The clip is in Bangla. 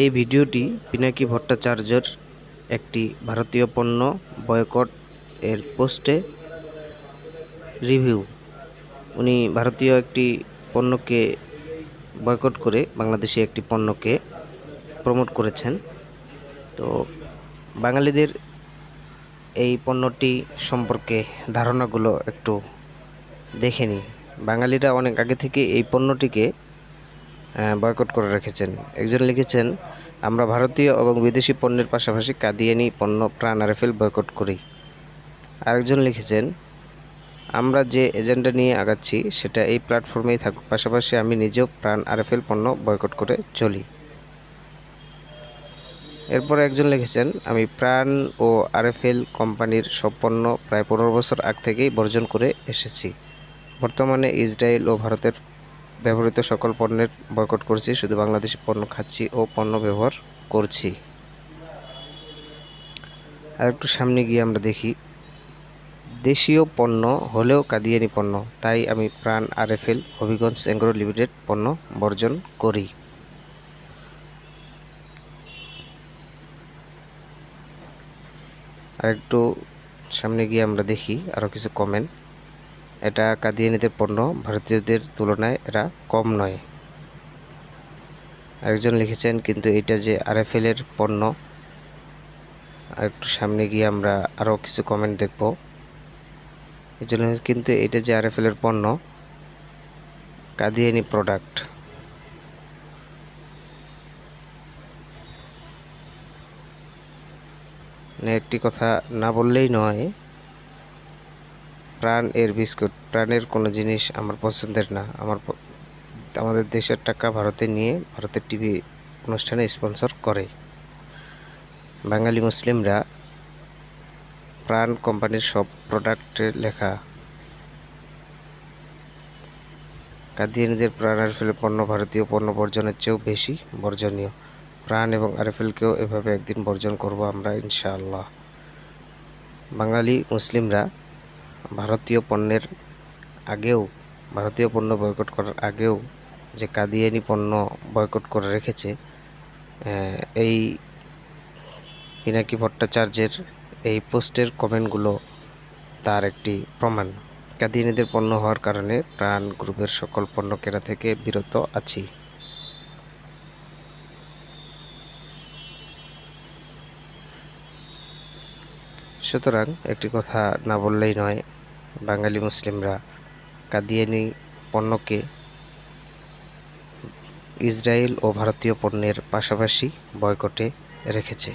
এই ভিডিওটি পিনাকি ভট্টাচার্যর একটি ভারতীয় পণ্য বয়কট এর পোস্টে রিভিউ। উনি ভারতীয় একটি পণ্যকে বয়কট করে বাংলাদেশি একটি পণ্যকে প্রমোট করেছেন। তো বাঙালিদের এই পণ্যটি সম্পর্কে ধারণাগুলো একটু দেখে নিই। বাঙালিরা অনেক আগে থেকে এই পণ্যটিকে বয়কট করে রেখেছেন। একজন লিখেছেন, আমরা ভারতীয় এবং বিদেশি পণ্যের পাশাপাশি কাদিয়ানি পণ্য প্রাণ আরএফএল বয়কট করি। আরেকজন লিখেছেন, আমরা যে এজেন্ডা নিয়ে আগাচ্ছি, সেটা এই প্ল্যাটফর্মেই থাকুক, পাশাপাশি আমি নিজেও প্রাণ আরএফএল পণ্য বয়কট করে চলি। এরপর একজন লিখেছেন, আমি প্রাণ ও আরএফএল কোম্পানির সব পণ্য প্রায় পনেরো বছর আগ থেকেই বর্জন করে এসেছি। বর্তমানে ইসরায়েল ও ভারতের ব্যবহৃত সকল পণ্যের বয়কট করছি, শুধু বাংলাদেশি পণ্য খাচ্ছি ও পণ্য ব্যবহার করছি। আর একটু সামনে গিয়ে আমরা দেখি, দেশীয় পণ্য হলেও কাদিয়ানি পণ্য, তাই আমি প্রাণ আরএফএল হবিগঞ্জ এগ্রো লিমিটেড পণ্য বর্জন করি। আর একটু সামনে গিয়ে আমরা দেখি, আরও কিছু কমেন্ট এটা কাদিয়ানিদের পণ্য, ভারতীয়দের তুলনায় এরা কম নয়। একজন লিখেছেন, কিন্তু এটা যে আরএফএল এর পণ্য একটু সামনে গিয়ে আমরা আরও কিছু কমেন্ট দেখব। এই জন্য কিন্তু এটা যে আরএফএল এর পণ্য, কাদিয়ানি প্রোডাক্ট একটি কথা না বললেই নয় প্রাণ এর বিস্কুট, প্রাণের কোনো জিনিস আমার পছন্দের না। আমার আমাদের দেশের টাকা ভারতে নিয়ে ভারতের টিভি অনুষ্ঠানে স্পন্সর করে। বাঙালি মুসলিমরা প্রাণ কোম্পানির সব প্রোডাক্টে লেখা। কাদিয়ানিদের প্রাণ আরএফএলের পণ্য ভারতীয় পণ্য বর্জনের চেয়েও বেশি বর্জনীয়। প্রাণ এবং আরএফএলকেও এভাবে একদিন বর্জন করব আমরা ইনশাআল্লাহ। বাঙালি মুসলিমরা ভারতীয় পণ্যের আগেও, ভারতীয় পণ্য বয়কট করার আগেও যে কাদিয়ানি পণ্য বয়কট করে রেখেছে এই পিনাকি ভট্টাচার্যের এই পোস্টের কমেন্টগুলো তার একটি প্রমাণ। কাদিয়ানিদের পণ্য হওয়ার কারণে প্রাণ গ্রুপের সকল পণ্য কেনা থেকে বিরত আছি। সুতরাং একটি কথা না বললেই নয়, বাঙালি মুসলিমরা কাদিয়ানি পণ্যকে ইসরায়েল ও ভারতীয় পণ্যের পাশাপাশি বয়কটে রেখেছে।